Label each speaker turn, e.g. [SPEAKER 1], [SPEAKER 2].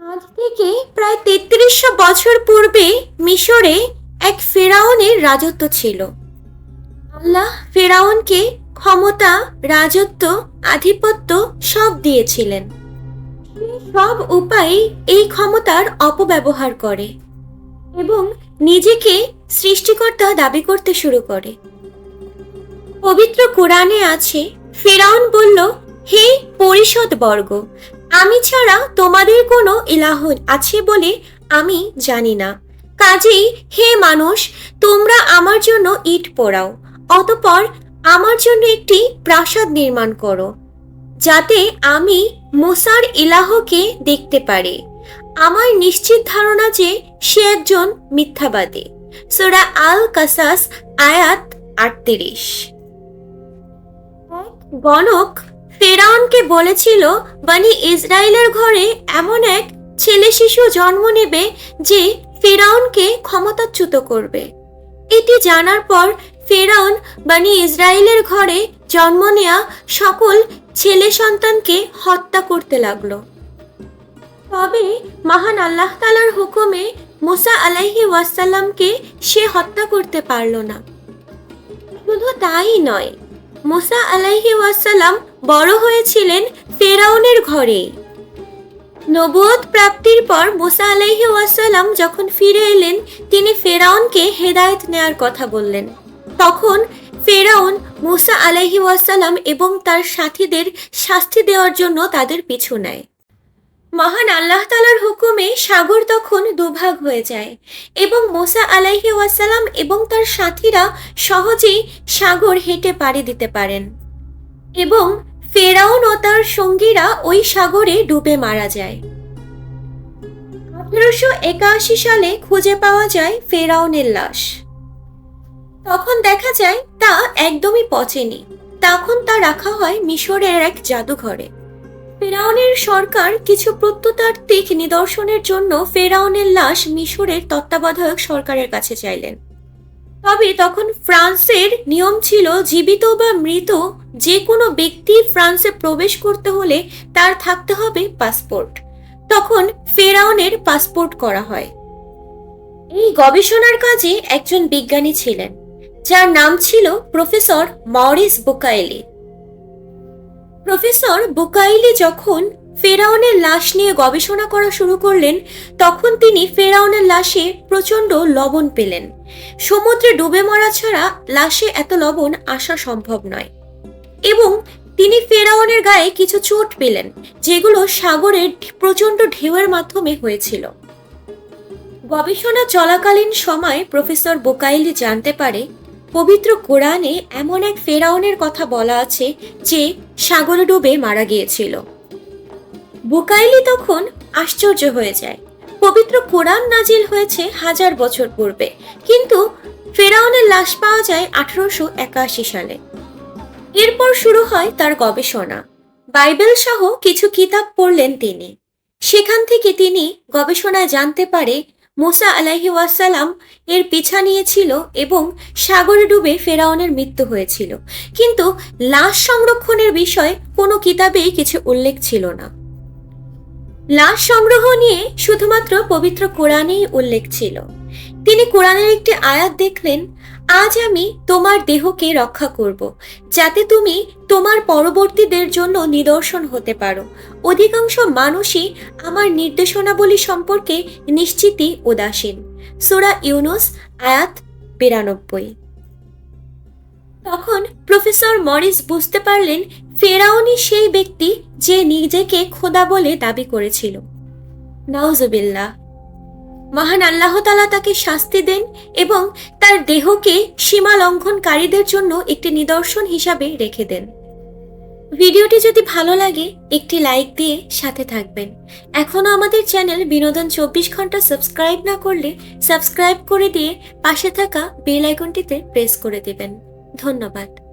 [SPEAKER 1] আজ থেকে প্রায় তেত্রিশশো বছর পূর্বে মিশরে এক ফেরাউনের রাজত্ব ছিল। আল্লাহ ফেরাউনকে ক্ষমতা, রাজত্ব, আধিপত্য সব দিয়েছিলেন। সব উপায়ে এই ক্ষমতার অপব্যবহার করে এবং নিজেকে সৃষ্টিকর্তা দাবি করতে শুরু করে। পবিত্র কোরআনে আছে, ফেরাউন বলল, হে পরিষদ বর্গ আমি ছাড়া তোমাদের কোনো ইলাহ আছে বলে আমি জানি না। কাজেই হে মানুষ, তোমরা আমার জন্য ইট পোড়াও, অতপর আমার জন্য একটি প্রাসাদ নির্মাণ করো, যাতে আমি মোসার ইলাহকে দেখতে পারি। আমার নিশ্চিত ধারণা যে সে একজন মিথ্যাবাদী। সোরা আল কাসাস আয়াত আটত্রিশ। গণক ফেরাউনকে বলেছিল, বানি ইসরায়েলের ঘরে এমন এক ছেলে শিশু জন্ম নেবে যে ফেরাউনকে ক্ষমতাচ্যুত করবে। এটি জানার পর ফেরাউন বানি ইসরায়েলের ঘরে জন্ম নেয়া সকল ছেলে সন্তানকে হত্যা করতে লাগল। তবে মহান আল্লাহ তালার হুকুমে মুসা আলাইহি ওয়াসাল্লামকে সে হত্যা করতে পারল না। শুধু তাই নয়, মুসা আলাইহি ওয়াসাল্লাম বড় হয়েছিলেন ফেরাউনের ঘরে। নবুয়ত প্রাপ্তির পর মুসা আলাইহি ওয়াসাল্লাম যখন ফিরে এলেন, তিনি ফেরাউনকে হেদায়েত নেয়ার কথা বললেন। তখন ফেরাউন মুসা আলাইহি ওয়াসাল্লাম এবং তার সাথীদের শাস্তি দেওয়ার জন্য তাদের পিছু নেয়। মহান আল্লাহ তালার হুকুমে সাগর তখন দুভাগ হয়ে যায় এবং মোসা আলাইহি ওয়াসাল্লাম এবং তার সাথীরা সহজেই সাগর হেঁটে পাড়ি দিতে পারেন। এবং ফেরাউন ও তার সঙ্গীরা ওই সাগরে ডুবে মারা যায়। আঠেরোশো একাশি সালে খুঁজে পাওয়া যায় ফেরাউনের লাশ। তখন দেখা যায় তা একদমই পচেনি। তখন তা রাখা হয় মিশরের এক জাদুঘরে। ফেরাউনের সরকার কিছু প্রত্নতাত্ত্বিক নিদর্শনের জন্য ফেরাউনের লাশ মিশরের তত্ত্বাবধায়ক সরকারের কাছে চাইলেন। তবে তখন ফ্রান্সের নিয়ম ছিল জীবিত বা মৃত যে কোনো ব্যক্তি ফ্রান্সে প্রবেশ করতে হলে তার থাকতে হবে পাসপোর্ট। তখন ফেরাউনের পাসপোর্ট করা হয়। এই গবেষণার কাজে একজন বিজ্ঞানী ছিলেন, যার নাম ছিল professor Maurice Bucaille professor Bucaille যখন ফেরাউনের লাশ নিয়ে গবেষণা করা শুরু করলেন, তখন তিনি ফেরাউনের লাশে প্রচণ্ড লবণ পেলেন। সমুদ্রে ডুবে মরা ছাড়া লাশে এত লবণ আসা সম্ভব নয়। এবং তিনি ফেরাউনের গায়ে কিছু চোট পেলেন, যেগুলো সাগরের প্রচণ্ড ঢেউয়ের মাধ্যমে হয়েছিল। গবেষণা চলাকালীন সময় প্রফেসর বোকাইলি জানতে পারে, পবিত্র কোরআনে এমন এক ফেরাউনের কথা বলা আছে যে সাগরে ডুবে মারা গিয়েছিল। বুকাইলি তখন আশ্চর্য হয়ে যায়। পবিত্র কোরআন নাজিল হয়েছে হাজার বছর পূর্বে, কিন্তু ফেরাউনের লাশ পাওয়া যায় আঠারোশো একাশি সালে। এরপর শুরু হয় তার গবেষণা। বাইবেল সহ কিছু কিতাব পড়লেন তিনি। সেখান থেকে তিনি গবেষণায় জানতে পারে, মোসা আলাহি ওয়াসালাম এর পিছা নিয়েছিল এবং সাগরে ডুবে ফেরাউনের মৃত্যু হয়েছিল। কিন্তু লাশ সংরক্ষণের বিষয়ে কোনো কিতাবেই কিছু উল্লেখ ছিল না। লাশ সংগ্রহ নিয়ে শুধুমাত্র পবিত্র কোরআনেই উল্লেখ ছিল। তিনি কোরআনের একটি আয়াত দেখলেন, আজ আমি তোমার দেহকে রক্ষা করব, যাতে তুমি তোমার পরবর্তীদের জন্য নিদর্শন হতে পারো। অধিকাংশ মানুষই আমার নির্দেশনাবলী সম্পর্কে নিশ্চিতই উদাসীন। সুরা ইউনুস, আয়াত বিরানব্বই। তখন প্রফেসর মরিস বুঝতে পারলেন ফেরাউনি সেই ব্যক্তি যে নিজেকে খোদা বলে দাবি করেছিল। নাউজুবিল্লাহ। মহান আল্লাহ তালা তাকে শাস্তি দেন এবং তার দেহকে সীমা লঙ্ঘনকারীদের জন্য একটি নিদর্শন হিসাবে রেখে দেন। ভিডিওটি যদি ভালো লাগে, একটি লাইক দিয়ে সাথে থাকবেন। এখনও আমাদের চ্যানেল বিনোদন চব্বিশ ঘণ্টা সাবস্ক্রাইব না করলে সাবস্ক্রাইব করে দিয়ে পাশে থাকা বেল আইকনটিতে প্রেস করে দেবেন। ধন্যবাদ।